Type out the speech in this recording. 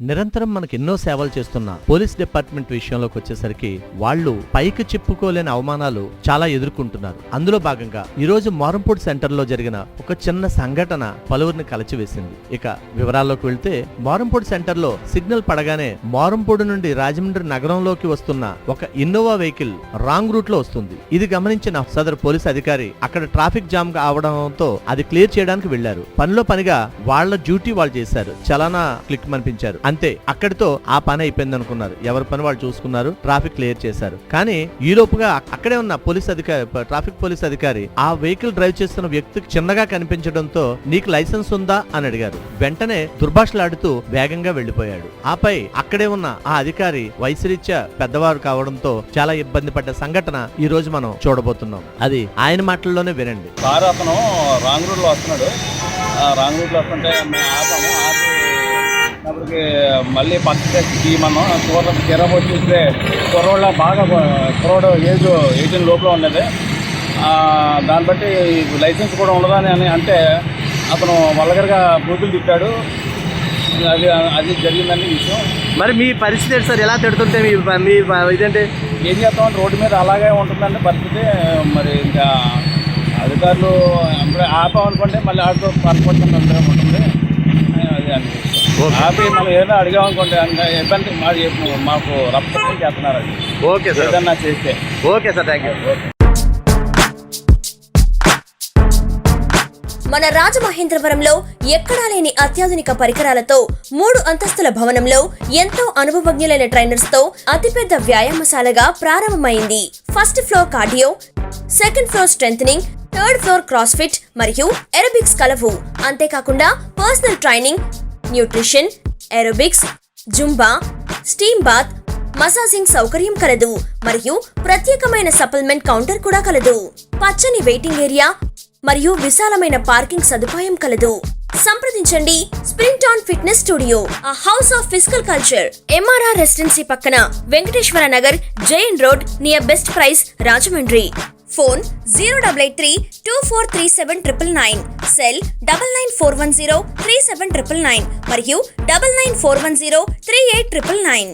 నిరంతరం మనకి ఎన్నో సేవలు చేస్తున్న పోలీస్ డిపార్ట్మెంట్ విషయంలోకి వచ్చేసరికి వాళ్ళు పైకి చెప్పుకోలేని అవమానాలు చాలా ఎదుర్కొంటున్నారు. అందులో భాగంగా ఈ రోజు మారంపూడి సెంటర్లో జరిగిన ఒక చిన్న సంఘటన పలువురిని కలచివేసింది. ఇక వివరాల్లోకి వెళ్తే మారంపూడ్ సెంటర్లో సిగ్నల్ పడగానే మారంపూడు నుండి రాజమండ్రి నగరంలోకి వస్తున్న ఒక ఇన్నోవా వెహికల్ రాంగ్ రూట్లో వస్తుంది. ఇది గమనించిన సదరు పోలీస్ అధికారి అక్కడ ట్రాఫిక్ జామ్ అవడంతో అది క్లియర్ చేయడానికి వెళ్ళారు పనిలో పనిగా వాళ్ళ డ్యూటీ వాళ్ళు చేశారు. చలానా క్లిక్ అనిపించారు. అంతే అక్కడితో ఆ పని అయిపోయింది అనుకున్నారు ఎవరి పని వాళ్ళు చూసుకున్నారు ట్రాఫిక్ క్లియర్ చేశారు. కానీ ఈ లోపుగా అక్కడే ఉన్న పోలీస్ అధికారి ట్రాఫిక్ పోలీస్ అధికారి ఆ వెహికల్ డ్రైవ్ చేస్తున్న వ్యక్తికి చిన్నగా కనిపించడంతో నీకు లైసెన్స్ ఉందా అని అడిగారు. వెంటనే దుర్భాషలాడుతూ వేగంగా వెళ్ళిపోయాడు ఆపై అక్కడే ఉన్న ఆ అధికారి వయసురీత్యా పెద్దవారు కావడంతో చాలా ఇబ్బంది పడ్డ సంఘటన ఈ రోజు మనం చూడబోతున్నాం. అది ఆయన మాటల్లోనే వినండి. కారు అతను రాంగ్ వస్తున్నాడు. రాంగ్ రాంగ్ రూట్లో వస్తుంటే మేము ఆపాము ఆపి అప్పటికి మళ్ళీ పక్కకి తీయమన్నాం కూర కిరా వచ్చి చూస్తే కుర్రోళ్ళ బాగా కుర్రోడు ఏజ్ ఎయిటీన్ లోపల ఉన్నది. దాన్ని బట్టి లైసెన్స్ కూడా ఉండదా అని అని అంటే అతను వల్గరగా బూతులు తిప్పాడు. అది అది జరిగిందండి విషయం. మరి మీ పరిస్థితి ఏంటి సార్? ఎలా తిడుతుంటే మీ మీ ఇదేంటి? ఏం చేస్తామంటే రోడ్డు మీద అలాగే ఉంటుందండి పరిస్థితి. మరి ఇంకా అధికారులు అప్పుడే ఆపామనుకోండి మళ్ళీ ఆటో పనుకుంటుంది ఉంటుంది. ఆపి మనం ఏదైనా అడిగామనుకోండి ఇంకా ఇబ్బంది మాది మాకు రప్తం చేస్తున్నారు అది. Okay sir. ఏదన్నా చేస్తే. ఓకే సార్ థ్యాంక్ యూ మన రాజమహేంద్రవరంలో ఎక్కడా లేని అత్యాధునిక పరికరాలతో మూడు అంతస్తుల భవనంలో ఎంతో అనుభవజ్ఞులైన ట్రైనర్స్తో అతిపెద్ద వ్యాయామశాలగా ప్రారంభమైంది. First floor cardio second floor strengthening third floor cross fit మరియు ఎరోబిక్స్ కలవు. అంతేకాకుండా personal training nutrition aerobics Zumba steam bath massaging సౌకర్యం కలదు మరియు ప్రత్యేకమైన సప్లిమెంట్ కౌంటర్ కూడా కలదు. పచ్చని వెయిటింగ్ ఏరియా మరియు విశాలమైన పార్కింగ్ సదుపాయం కలదు. సంప్రదించండి sprint on fitness studio a house of physical culture M R R residency పక్కన Venkateshwara Nagar Jain road near best price Rajahmundry. phone zero double eight three two four three seven triple nine cell double nine four one zero three seven triple nine మరియు double nine four one zero three eight triple nine